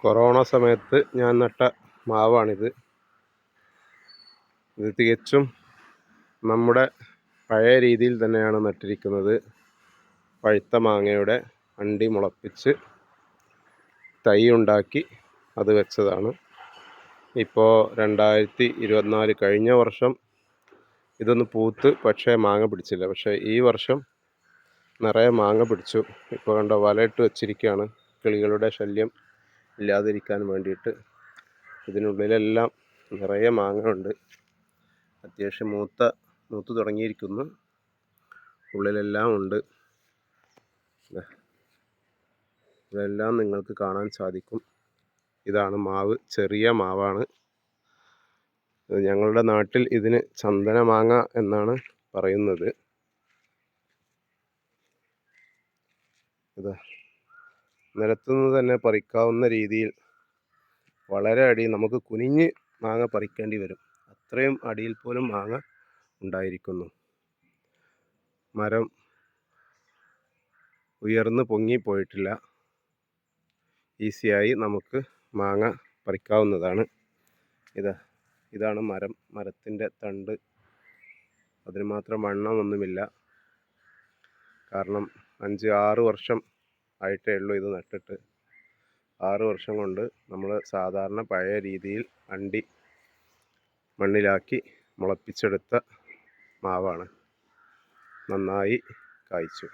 Corona സമയത്ത് ഞാൻ നട്ട മാവാണിത്. ഇത് തികച്ചും നമ്മുടെ പഴയ രീതിയിൽ തന്നെയാണ് നട്ടിരിക്കുന്നത്. പഴുത്ത മാങ്ങയുടെ അണ്ടി മുളപ്പിച്ച് തൈ ഉണ്ടാക്കി അത് വെച്ചതാണ്. ഇപ്പോൾ രണ്ടായിരത്തി ഇരുപത്തിനാല് കഴിഞ്ഞ വർഷം ഇതൊന്ന് പൂത്ത് പക്ഷേ മാങ്ങ പിടിച്ചില്ല. പക്ഷേ ഈ വർഷം നിറയെ മാങ്ങ പിടിച്ചു. ഇപ്പോൾ കണ്ട വലയിട്ട് വെച്ചിരിക്കുകയാണ്. കിളികളുടെ ശല്യം ഇല്ലാതിരിക്കാൻ വേണ്ടിയിട്ട് ഇതിനുള്ളിലെല്ലാം നിറയെ മാങ്ങ ഉണ്ട് അത്യാവശ്യം മൂത്ത മൂത്ത് തുടങ്ങിയിരിക്കുന്നു. ഉള്ളിലെല്ലാം ഉണ്ട്. ഇതെല്ലാം നിങ്ങൾക്ക് കാണാൻ സാധിക്കും. ഇതാണ് മാവ് ചെറിയ മാവാണ്. ഞങ്ങളുടെ നാട്ടിൽ ഇതിന് ചന്ദന മാങ്ങ എന്നാണ് പറയുന്നത്. ഇതാ നിലത്തുനിന്ന് തന്നെ പറിക്കാവുന്ന രീതിയിൽ വളരെ അടി നമുക്ക് കുനിഞ്ഞ് മാങ്ങ പറിക്കേണ്ടി വരും. അത്രയും അടിയിൽ പോലും മാങ്ങ ഉണ്ടായിരിക്കുന്നു. മരം ഉയർന്ന് പൊങ്ങിപ്പോയിട്ടില്ല ഈസിയായി നമുക്ക് മാങ്ങ പറിക്കാവുന്നതാണ്. ഇതാ ഇതാണ് മരം. മരത്തിന്റെ തണ്ട്. അതിന് മാത്രം വണ്ണമൊന്നുമില്ല. കാരണം അഞ്ച് ആറ് വർഷം ആയിട്ടേ ഉള്ളൂ ഇത് നട്ടിട്ട്. ആറ് വർഷം കൊണ്ട് നമ്മൾ സാധാരണ പഴയ രീതിയിൽ അണ്ടി മണ്ണിലാക്കി മുളപ്പിച്ചെടുത്ത മാവാണ്. നന്നായി കായ്ച്ചു.